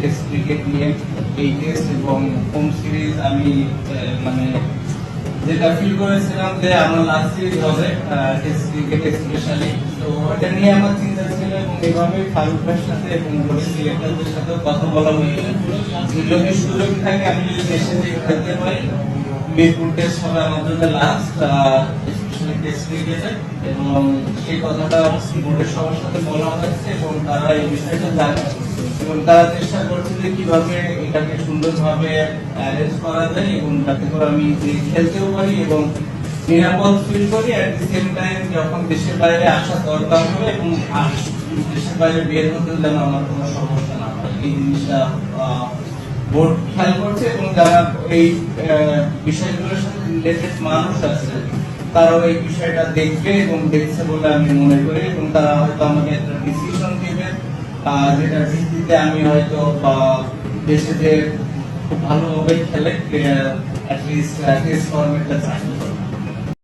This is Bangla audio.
টেস্ট ক্রিকেট নিয়ে এই টেস্ট এবং হোম সিরিজ আমি মানে যেটা ফিল করেছিলাম যে আমার লাস্ট সিরিজ হবে টেস্ট ক্রিকেট স্পেশালি তো ওটা নিয়ে আমার চিন্তা ছিল এবং এইভাবে ফারুক ভাইয়ের সাথে এবং সিলেক্টরদের সাথে কথা বলা হয়েছিল যদি সুযোগ থাকে, আমি যদি দেশে থেকে খেলতে পারি, মিরপুর টেস্ট হবে আমার জন্য লাস্ট স্পেশালি টেস্ট ক্রিকেটে এবং সেই কথাটা বোর্ডের সবার সাথে বলা হয়েছে এবং তারা এই বিষয়টা জানে। তারা চেষ্টা করছে যে কীভাবে এটাকে সুন্দরভাবে অ্যারেঞ্জ করা যায় এবং যাতে করে আমি খেলতেও পারি এবং নিরাপদ ফিল করি। অ্যাট দি সেম টাইম যখন দেশের বাইরে আসা দরকার হবে এবং দেশের বাইরে বের হতে যেন আমার কোনো সমস্যা না হয়। এই জিনিসটা বোর্ড খেয়াল করছে এবং যারা এই বিষয়গুলোর সাথে মানুষ আছে, তারাও এই বিষয়টা দেখবে এবং দেখছে বলে আমি মনে করি এবং তারা হয়তো আমাকে একটা যেটার ভিত্তিতে আমি হয়তো দেশে যে খুব ভালোভাবে খেলে অ্যাটলিস্ট টেস্ট ফর্মেটটা চাই।